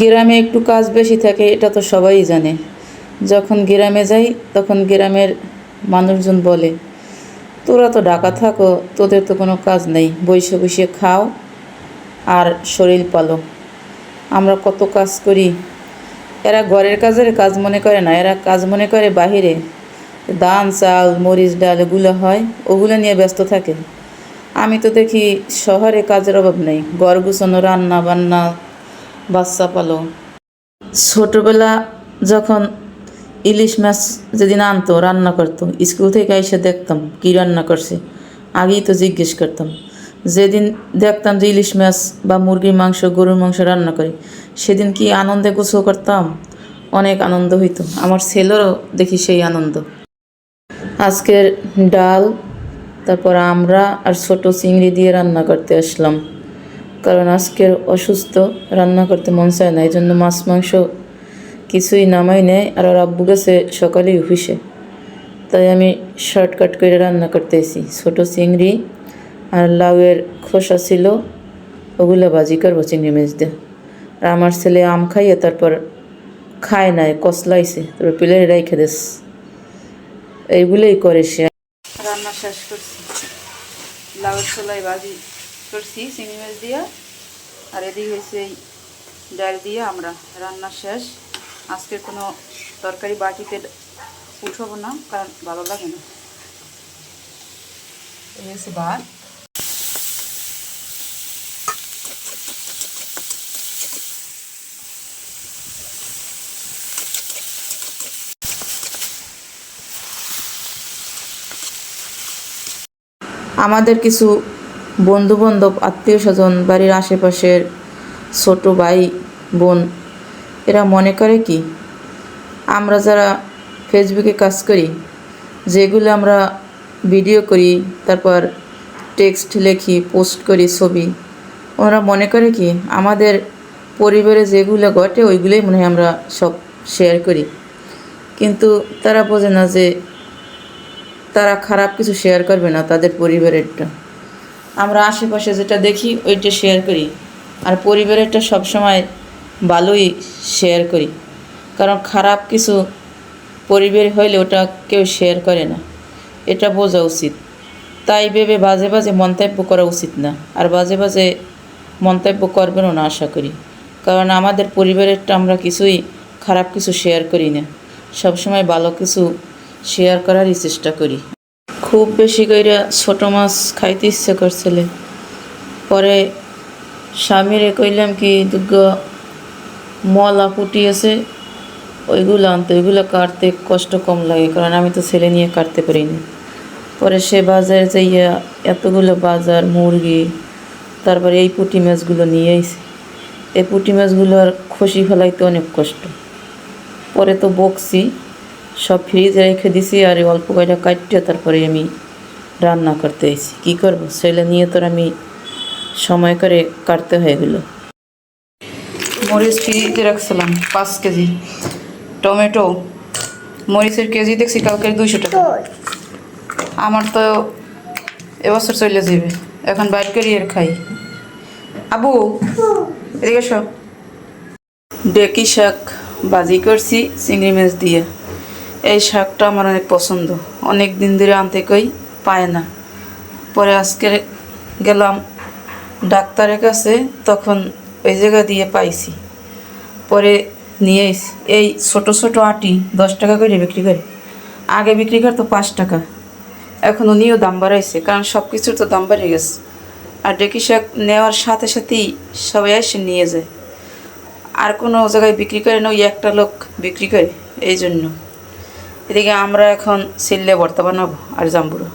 গ্রামে একটু কাজ বেশি থাকে, এটা তো সবাই জানে। যখন গ্রামে যাই, তখন গ্রামের মানুষজন বলে, তোরা তো ঢাকা থাকো, তোদের তো কোনো কাজ নেই। বসে বসে খাও আর শরীর পালো। আমরা কত কাজ করি। এরা ঘরের কাজের কাজ মনে করে না, এরা কাজ মনে করে বাহিরে। ধান, চাল, মরিচ, ডাল এগুলো হয়, ওগুলো নিয়ে ব্যস্ত থাকে। আমি তো দেখি শহরে কাজের অভাব নেই, ঘর গুছানো রান্না বান্না বাচ্চা পালো। ছোটোবেলা যখন ইলিশ মাছ যেদিন আনতো, রান্না করতো স্কুল থেকে এসে দেখতাম কী রান্না করছে, আগেই তো জিজ্ঞেস করতাম। যেদিন দেখতাম যে ইলিশ মাছ বা মুরগির মাংস, গরুর মাংস রান্না করে, সেদিন কি আনন্দে গোসল করতাম? অনেক আনন্দ হইতো। আমার ছেলেরও দেখি সেই আনন্দ। আজকের ডাল, তারপর আমরা আর ছোট চিংড়ি দিয়ে রান্না করতে আসলাম। কারণ আজকের অসুস্থ, রান্না করতে মন চায় না এই জন্য মাছ, মাংস কিছুই নামাই নেয় আর ওর আব্বু গেছে সকালেই অফিসে। তাই আমি শর্টকাট করে রান্না করতে এসি ছোটো চিংড়ি আর লাউয়ের খোসা ছিল, ওগুলো ভাজি করব চিংড়ি মাছ আর আমার ছেলে আম খাইয়ে তারপর খায় নাই, কসলাইছে, তারপর প্লেটে রেখে দিস। এইগুলোই করে সে। রান্না শেষ করছি। লাউয়ের ছোলাই ভাজি করছি, চিংড়ি মাছ দিয়ে। আর এদিকে হয়েছে এই ডাল দিয়ে আমরা রান্না শেষ। আজকে কোনো তরকারি বাটিতে উঠাবো না, কারণ ভালো লাগে না। আমাদের কিছু বন্ধু বান্ধব আত্মীয় স্বজন বাড়ির আশেপাশের ছোট ভাই, বোন, এরা মনে করে কি? আমরা যারা ফেসবুকে কাজ করি, যেগুলো আমরা ভিডিও করি, তারপর টেক্সট লেখি পোস্ট করি ছবি, ওরা মনে করে কি? আমাদের পরিবারে যেগুলো ঘটে, ওইগুলোই মনে হয় আমরা সব শেয়ার করি। কিন্তু তারা বোঝে না যে তারা খারাপ কিছু শেয়ার করবে না তাদের পরিবারেরটা। আমরা আশেপাশে যেটা দেখি, ওইটা শেয়ার করি। আর পরিবারেরটা সবসময় ভালোই শেয়ার করি। কারণ খারাপ কিছু পরিবার হইলে ওটা কেউ শেয়ার করে না। এটা বোঝা উচিত। তাই ভেবে বাজে বাজে মন্তব্য করা উচিত না। আর বাজে বাজে মন্তব্য করবেনও না আশা করি। কারণ আমাদের পরিবারেরটা আমরা কিছুই খারাপ কিছু শেয়ার করি না। সবসময় ভালো কিছু শেয়ার করারই চেষ্টা করি। খুব বেশি করে ছোট মাছ খাইতে ইচ্ছে করছিলে। পরে স্বামীরে কইলাম কি দুর্গ মলা পুটি আছে, ওইগুলো আনতে, ওইগুলো কাটতে কষ্ট কম লাগে, কারণ আমি তো ছেলে নিয়ে কাটতে পারি না। পরে সে বাজারে যাইয়া এতগুলো বাজার, মুরগি, তারপরে এই পুঁটি মাছগুলো নিয়ে আইছে। এই পুঁটি মাছগুলোর খসি ফেলাইতে অনেক কষ্ট। পরে তো বকছি সব ফ্রিজে রেখে দিছি আর অল্প কয়টা কাটতে তারপরে আমি রান্না করতে এসেছি। কী করব? ছেলে নিয়ে তোর আমি সময় করে কাটতে হয়ে গেলো। মরিচ ফ্রিজে রাখছিলাম পাঁচ কেজি। টমেটো মরিচের কেজি দেখছি কালকে দুইশো টাকা। আমার তো এবছর চলে যাবে এখন বাইর করি আর খাই। আবু এদিকে এসো। ডেকি শাক বাজি করছি চিংড়ি মাছ দিয়ে। এই শাকটা আমার অনেক পছন্দ। অনেক দিন ধরে আনতে কই পায় না। পরে আজকে গেলাম ডাক্তারের কাছে, তখন ওই জায়গা দিয়ে পাইছি। পরে নিয়ে এই ছোট ছোট আটি, দশ টাকা করে বিক্রি করে। আগে বিক্রি করতো পাঁচ টাকা। এখন উনিও দাম বাড়াইছে, কারণ সব কিছুর তো দাম বেড়ে গেছে। আর ডেকি শাক নেওয়ার সাথে সাথেই সবাই এসে নিয়ে যায়। আর কোনো জায়গায় বিক্রি করে না, ওই একটা লোক বিক্রি করে, এই জন্য। এদিকে আমরা এখন সিললে ভর্তা বানাবো আর জাম্বুরো